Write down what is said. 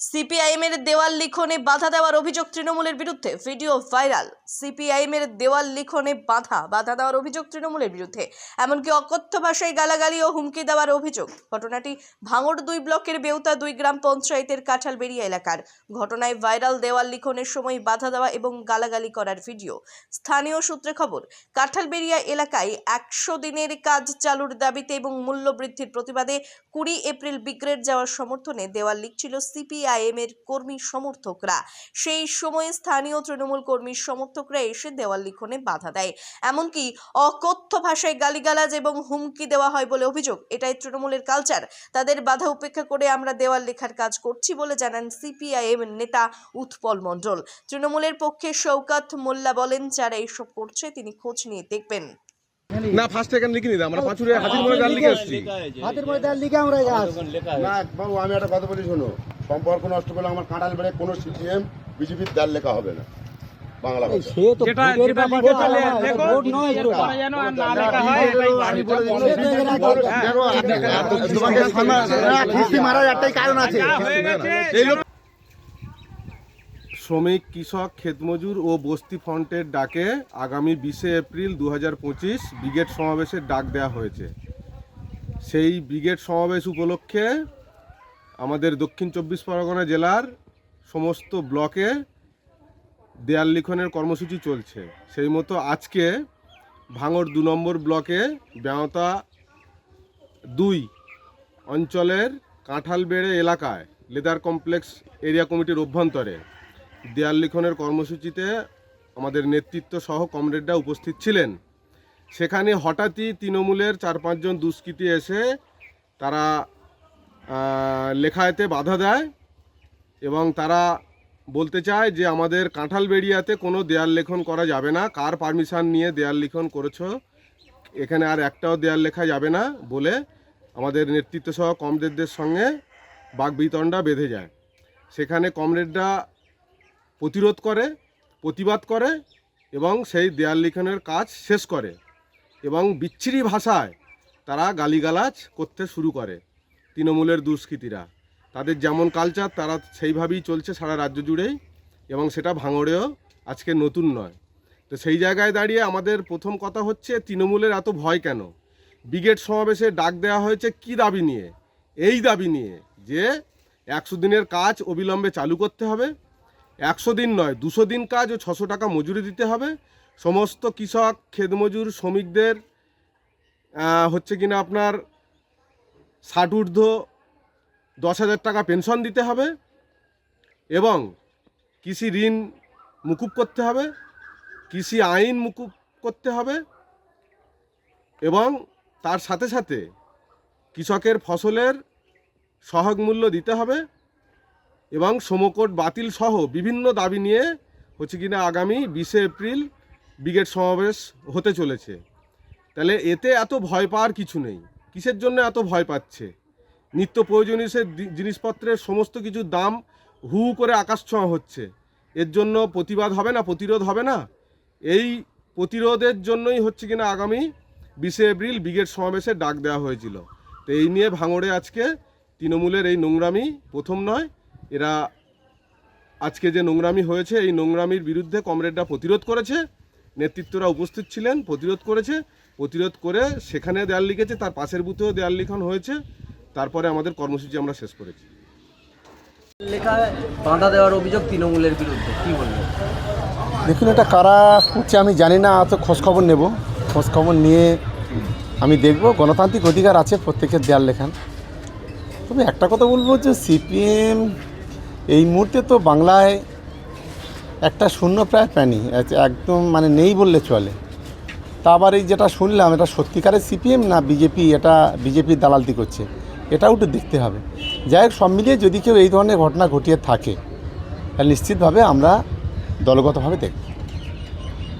CPIM এর দেওয়াল লিখনে বাধা দেওয়ার অভিযোগ তৃণমূলের বিরুদ্ধে, ভিডিও ভাইরাল। সিপিআইএম এর দেওয়াল লিখনে বাধা বাধা দেওয়ার অভিযোগ তৃণমূলের বিরুদ্ধে, এমনকি অকথ্য ভাষায় গালাগালি ও হুমকি দেওয়ার অভিযোগ। ঘটনাটি ভাঙড় দুই ব্লকের বেউতা দুই গ্রাম পঞ্চায়েতের কাঁঠালবেড়িয়া এলাকার। ঘটনায় ভাইরাল দেওয়াল লিখনের সময় বাধা দেওয়া এবং গালাগালি করার ভিডিও। স্থানীয় সূত্রে খবর, কাঁঠালবেড়িয়া এলাকায় একশো দিনের কাজ চালুর দাবিতে এবং মূল্য বৃদ্ধির প্রতিবাদে কুড়ি এপ্রিল বিগ্রেড যাওয়ার সমর্থনে দেওয়াল লিখছিল সিপিআইএম এর কর্মী সমর্থকরা। সেই সময়ে স্থানীয় তৃণমূল কর্মী সমর্থকরা এসে দেওয়াল লিখনে বাধা দেয়। এমনকি অকথ্য ভাষায় গালিগালাজ এবং হুমকি দেওয়া হয় বলে অভিযোগ। এটাই তৃণমূলের কালচার তাদের বাধা উপেক্ষা করে আমরা দেওয়াল লেখার কাজ করছি বলে জানান সিপিআইএম নেতা উৎপল মণ্ডল। তৃণমূলের পক্ষে শওকাত মোল্লা বলেন যারা এইসব করছে তিনি খোঁজ নিয়ে দেখবেন। না ফার্স্ট এখানে লিখিনি দে আমরা পাঁচুরে হাতির মোড়ে ডাল লিখে এসেছি। হাতের মধ্যে দেওয়াল লিখে আমরা না বাবু আমি একটা কথা বলি শোনো। সম্পর্ক নষ্ট করলে আমার কাঁঠাল বেড়ে কোনো সিপিএম বিজেপির দাল লেখা হবে না। বাংলা সে তো শ্রমিক কৃষক ক্ষেতমজুর ও বস্তি ফ্রন্টের ডাকে আগামী বিশে এপ্রিল দু পঁচিশ ব্রিগেড সমাবেশের ডাক দেওয়া হয়েছে। সেই ব্রিগেড সমাবেশ উপলক্ষে আমাদের দক্ষিণ চব্বিশ পরগনা জেলার সমস্ত ব্লকে দেয়াল লিখনের কর্মসূচি চলছে। সেই মতো আজকে ভাঙড় দু নম্বর ব্লকে ব্যাওতা দুই অঞ্চলের কাঁঠালবেড়ে এলাকায় লেদার কমপ্লেক্স এরিয়া কমিটির অভ্যন্তরে দেয়াল লিখনের কর্মসূচিতে আমাদের নেতৃত্ব সহ কমরেডরা উপস্থিত ছিলেন। সেখানে হঠাৎই তৃণমূলের চার পাঁচজন দুষ্কৃতী এসে তারা আহ, লেখায়েতে বাধা দেয় এবং তারা বলতে চায় যে আমাদের কাঁঠাল কাঁঠালবেড়িয়াতে কোনো দেয়াল লেখন করা যাবে না। কার পারমিশন নিয়ে দেয়াল লিখন করেছ? এখানে আর একটাও দেয়াল লেখা যাবে না বলে আমাদের নেতৃত্ব সহ কমরেডদের সঙ্গে বাগবিতণ্ডা বেঁধে যায়। সেখানে কমরেডরা প্রতিরোধ করে প্রতিবাদ করে এবং সেই দেয়াল লিখনের কাজ শেষ করে এবং বিচ্ছিরি ভাষায় তারা গালিগালাজ করতে শুরু করে। তৃণমূলের দুষ্কৃতীরা। তাদের যেমন কালচার তারা সেইভাবেই চলছে সারা রাজ্য জুড়েই এবং সেটা ভাঙড়েও আজকে নতুন নয়। তো সেই জায়গায় দাঁড়িয়ে আমাদের প্রথম কথা হচ্ছে, তৃণমূলের এত ভয় কেন? ব্রিগেড সমাবেশে ডাক দেওয়া হয়েছে কি দাবি নিয়ে? এই দাবি নিয়ে যে একশো দিনের কাজ অবিলম্বে চালু করতে হবে, একশো দিন নয়, দুশো দিন কাজ ও ছশো টাকা মজুরি দিতে হবে। সমস্ত কৃষক, খেতমজুর, শ্রমিকদের হচ্ছে কিনা আপনার ষাট ঊর্ধ্ব দশ হাজার টাকা পেনশন দিতে হবে এবং কৃষি ঋণ মুকুব করতে হবে, কৃষি আইন মুকুব করতে হবে এবং তার সাথে সাথে কৃষকের ফসলের সহায়ক মূল্য দিতে হবে এবং সমকোট বাতিল সহ বিভিন্ন দাবি নিয়ে হচ্ছে কিনা আগামী বিশে এপ্রিল ব্রিগেড সমাবেশ হতে চলেছে। তাহলে এতে এত ভয় পাওয়ার কিছু নেই। কিসের জন্য এত ভয় পাচ্ছে? নিত্য প্রয়োজনীয় সে জিনিসপত্রের সমস্ত কিছুর দাম হু হু করে আকাশ ছোঁয়া হচ্ছে। এর জন্য প্রতিবাদ হবে না, প্রতিরোধ হবে না? এই প্রতিরোধের জন্যই হচ্ছে কিনা আগামী বিশে এপ্রিল ব্রিগেড সমাবেশে ডাক দেওয়া হয়েছিল। তো এই নিয়ে ভাঙড়ে আজকে তৃণমূলের এই নোংরামি প্রথম নয়। এরা আজকে যে নোংরামি হয়েছে, এই নোংরামির বিরুদ্ধে কমরেডরা প্রতিরোধ করেছে। নেতৃত্বরা উপস্থিত ছিলেন প্রতিরোধ করেছে প্রতিরোধ করে সেখানে দেয়াল লিখেছে তার পাশের বুথেও দেয়াল লিখন হয়েছে তারপরে আমাদের কর্মসূচি আমরা শেষ করেছি। লেখায় বাঁধা দেওয়ার অভিযোগ তৃণমূলের বিরুদ্ধে কি বলবেন? দেখুন এটা কারা করছে আমি জানি না অত খোঁজখবর নেব। খোঁজখবর নিয়ে আমি দেখব গণতান্ত্রিক অধিকার আছে প্রত্যেকের দেয়াল লেখান তবে একটা কথা বলব যে সিপিএম এই মুহূর্তে তো বাংলায় একটা শূন্য প্রায় প্রাণী একদম মানে নেই বললে চলে। তা আবার এই যেটা শুনলাম, এটা সত্যিকারের সিপিএম না বিজেপি? এটা বিজেপি দালালতি করছে। এটাও একটু দেখতে হবে। যাই হোক, সব মিলিয়ে যদি কেউ এই ধরনের ঘটনা ঘটিয়ে থাকে, তাহলে নিশ্চিতভাবে আমরা দলগতভাবে দেখব।